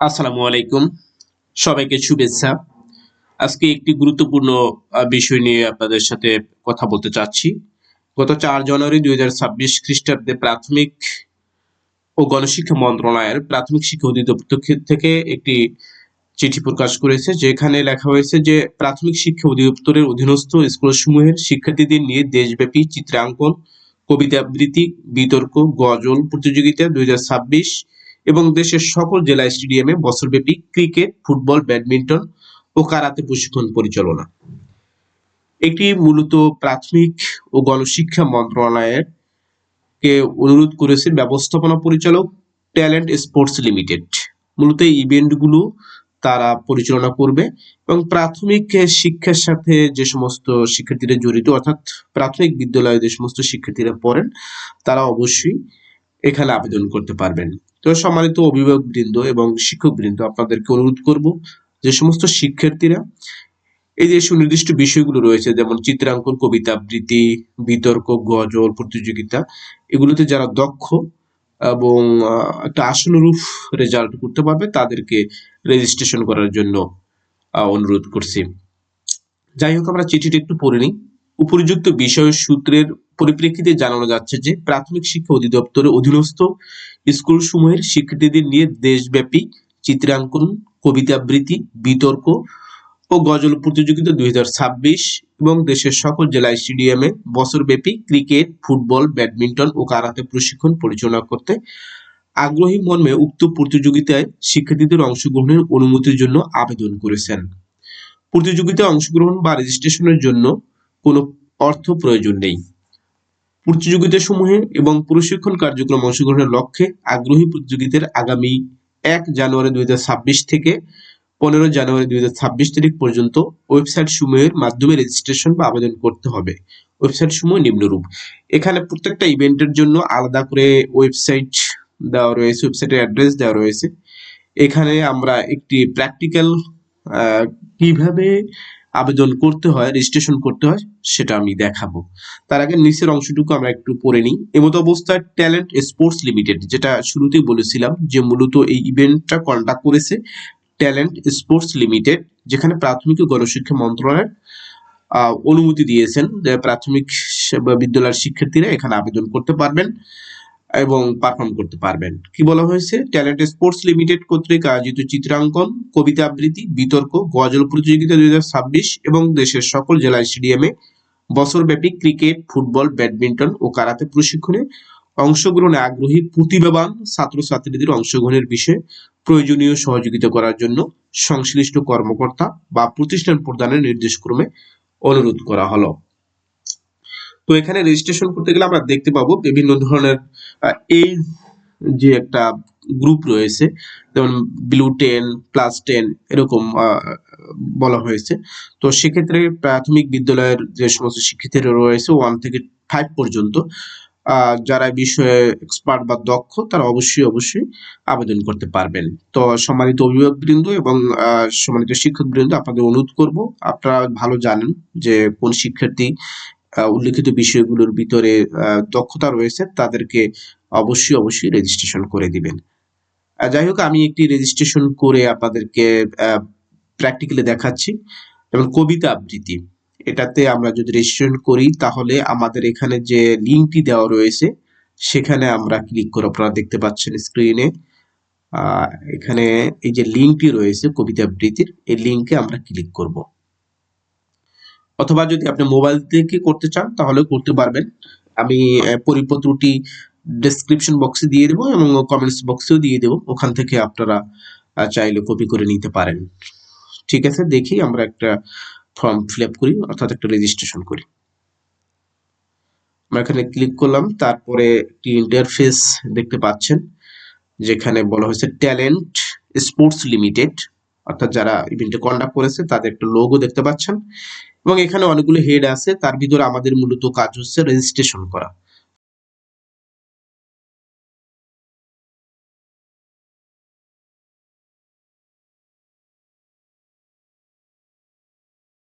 আসসালামু আলাইকুম। সবাইকে শুভেচ্ছা। আজকে একটি গুরুত্বপূর্ণ বিষয় নিয়ে আপনাদের সাথে কথা বলতে চাচ্ছি। গত চার জানুয়ারি দুই হাজার ছাব্বিশ খ্রিস্টাব্দে প্রাথমিক ও গণশিক্ষা মন্ত্রণালয়ের প্রাথমিক শিক্ষা অধিদপ্তর থেকে একটি চিঠি প্রকাশ করেছে, যেখানে লেখা হয়েছে যে, প্রাথমিক শিক্ষা অধিদপ্তরের অধীনস্থ স্কুলসমূহের শিক্ষার্থীদের নিয়ে দেশব্যাপী চিত্রাঙ্কন কবিতা আবৃত্তি বিতর্ক, গজল প্রতিযোগিতা দুই হাজার ছাব্বিশ এবং দেশের সকল জেলা স্টেডিয়ামে বছরব্যাপী ক্রিকেট, ফুটবল, ব্যাডমিন্টন ও কারাতে প্রশিক্ষণ পরিচালনা। এটি মূলত প্রাথমিক ও গণশিক্ষা মন্ত্রণালয়ের কে অনুরোধ করেছে ব্যবস্থাপনা পরিচালক ট্যালেন্ট স্পোর্টস লিমিটেড। মূলত এই ইভেন্টগুলো তারা পরিচালনা করবে এবং প্রাথমিক শিক্ষার সাথে যে সমস্ত শিক্ষার্থীরা জড়িত, অর্থাৎ প্রাথমিক বিদ্যালয়ে যে সমস্ত শিক্ষার্থীরা পড়েন, তারা অবশ্যই এখানে আবেদন করতে পারবেন। তো সম্মানিত অভিভাবক বৃন্দ এবং শিক্ষক বৃন্দ আপনাদেরকে অনুরোধ করব যে সমস্ত শিক্ষার্থীরা এই যে সুনির্দিষ্ট বিষয়গুলো রয়েছে, যেমন চিত্রাঙ্কন, কবিতা আবৃত্তি, বিতর্ক, গজল, প্রতিযোগিতা, এগুলোতে যারা দক্ষ এবং একটা আশানুরূপ রেজাল্ট করতে পারবে, তাদেরকে রেজিস্ট্রেশন করার জন্য অনুরোধ করছি। যাই হোক, আমরা চিঠিটা একটু পড়ে নিই। উপরিযুক্ত বিষয় সূত্রের পরিপ্রেক্ষিতে জানানো যাচ্ছে যে প্রাথমিক শিক্ষা অধিদপ্তরের অধীনস্থ স্কুল সমূহের শিক্ষার্থীদের নিয়ে দেশব্যাপী চিত্রাঙ্কন কবিতা আবৃত্তি বিতর্ক ও গজল প্রতিযোগিতা দু হাজার ছাব্বিশ এবং দেশের সকল জেলা স্টেডিয়ামে বছরব্যাপী ক্রিকেট, ফুটবল, ব্যাডমিন্টন ও কারাতে প্রশিক্ষণ পরিচালনা করতে আগ্রহী মর্মে উক্ত প্রতিযোগিতায় শিক্ষার্থীদের অংশগ্রহণের অনুমতির জন্য আবেদন করেছেন। প্রতিযোগিতায় অংশগ্রহণ বা রেজিস্ট্রেশনের জন্য কোনো অর্থ প্রয়োজন নেই। প্রতিযোগিতা সমূহে এবং প্রশিক্ষণ কার্যক্রম অংশগ্রহণের লক্ষ্যে আগ্রহী প্রতিযোগিতার আগামী এক জানুয়ারি দু হাজার ছাব্বিশ থেকে পনেরো জানুয়ারি দু হাজার ছাব্বিশ তারিখ পর্যন্ত ওয়েবসাইট সমূহের মাধ্যমে রেজিস্ট্রেশন বা আবেদন করতে হবে। ওয়েবসাইট সমূহ নিম্নরূপ। এখানে প্রত্যেকটা ইভেন্টের জন্য আলাদা করে ওয়েবসাইট দেওয়া রয়েছে, ওয়েবসাইটের অ্যাড্রেস দেওয়া রয়েছে। এখানে আমরা একটি প্র্যাকটিক্যাল কীভাবে আবেদন করতে হয় রেজিস্ট্রেশন করতে হয়, সেটা আমি দেখাবো। তার আগে নিচের অংশটুকু আমরা একটু পড়ে নিই। এমতো অবস্থায় ট্যালেন্ট স্পোর্টস লিমিটেড যেটা শুরুতেই বলেছিলাম যে মূলত এই ইভেন্টটা কন্ডাক্ট করেছে ট্যালেন্ট স্পোর্টস লিমিটেড যেখানে প্রাথমিক ও গণশিক্ষা মন্ত্রণালয়ের অনুমতি দিয়েছেন যে প্রাথমিক বিদ্যালয়ের শিক্ষার্থীরা এখানে আবেদন করতে পারবেন। এবং পারফর্ম করতে পারবেন। কি বলা হয়েছে? ট্যালেন্ট স্পোর্টস লিমিটেড কর্তৃক আয়োজিত চিত্রাঙ্কন, কবিতা আবৃত্তি, বিতর্ক, গজল প্রতিযোগিতা দু হাজার ছাব্বিশ এবং দেশের সকল জেলা স্টেডিয়ামে বছরব্যাপী ক্রিকেট, ফুটবল, ব্যাডমিন্টন ও কারাতে প্রশিক্ষণে অংশগ্রহণে আগ্রহী প্রতিভাবান ছাত্রছাত্রীদের অংশগ্রহণের বিষয়ে প্রয়োজনীয় সহযোগিতা করার জন্য সংশ্লিষ্ট কর্মকর্তা বা প্রতিষ্ঠান প্রদানের নির্দেশক্রমে অনুরোধ করা হলো। তো এখানে রেজিস্ট্রেশন করতে গেলে আমরা দেখতে পাবো বিভিন্ন ধরনের এই যে একটা গ্রুপ রয়েছে, যেমন ব্লু টেন প্লাস টেন এরকম বলা হয়েছে। তো সেক্ষেত্রে প্রাথমিক বিদ্যালয়ের যে সমস্ত শিক্ষার্থীরা রয়েছে ওয়ান থেকে ফাইভ পর্যন্ত যারা বিষয়ে এক্সপার্ট বা দক্ষ, তারা অবশ্যই অবশ্যই আবেদন করতে পারবেন। তো সম্মানিত অভিভাবক অভিভাবকবৃন্দ এবং সম্মানিত শিক্ষকবৃন্দ, আপনাদের অনুরোধ করব, আপনারা ভালো জানেন যে কোন শিক্ষার্থী উল্লেখিত বিষয়গুলোর ভিতরে দক্ষতা রয়েছে, তাদেরকে অবশ্যই অবশ্যই রেজিস্ট্রেশন করে দিবেন। যাই হোক, আমি একটি রেজিস্ট্রেশন করে আপনাদেরকে প্র্যাকটিক্যালি দেখাচ্ছি, এবং কবিতা আবৃত্তি। এটাতে আমরা যদি রেজিস্ট্রেশন করি, তাহলে আমাদের এখানে যে লিঙ্কটি দেওয়া রয়েছে, সেখানে আমরা ক্লিক করে আপনারা দেখতে পাচ্ছেন স্ক্রিনে এখানে এই যে লিঙ্কটি রয়েছে কবিতা আবৃত্তির, এই লিঙ্কে আমরা ক্লিক করব। অথবা যদি আপনি মোবাইল থেকে করতে চান তাহলে করতে পারবেন। আমি পরিপত্রটি ডেসক্রিপশন বক্সে দিয়ে দেবো এবং কমেন্টস বক্সেও দিয়ে দেবো। ওখান থেকে আপনারা চাইলে কপি করে নিতে পারেন। ঠিক আছে, দেখি আমরা একটা ফর্ম ফিল আপ করি, অর্থাৎ একটা রেজিস্ট্রেশন করি। আমরা এখানে ক্লিক করলাম, তারপরে একটি ইন্টারফেস দেখতে পাচ্ছেন, যেখানে বলা হয়েছে ট্যালেন্ট স্পোর্টস লিমিটেড অর্থাৎ যারা ইভেন্টে কন্ডাক্ট করেছে, তাদের একটা লোগো দেখতে পাচ্ছেন। এবং এখানে অনেকগুলো হেড আছে, তার ভিতরে আমাদের মূলত কাজ হচ্ছে রেজিস্ট্রেশন করা।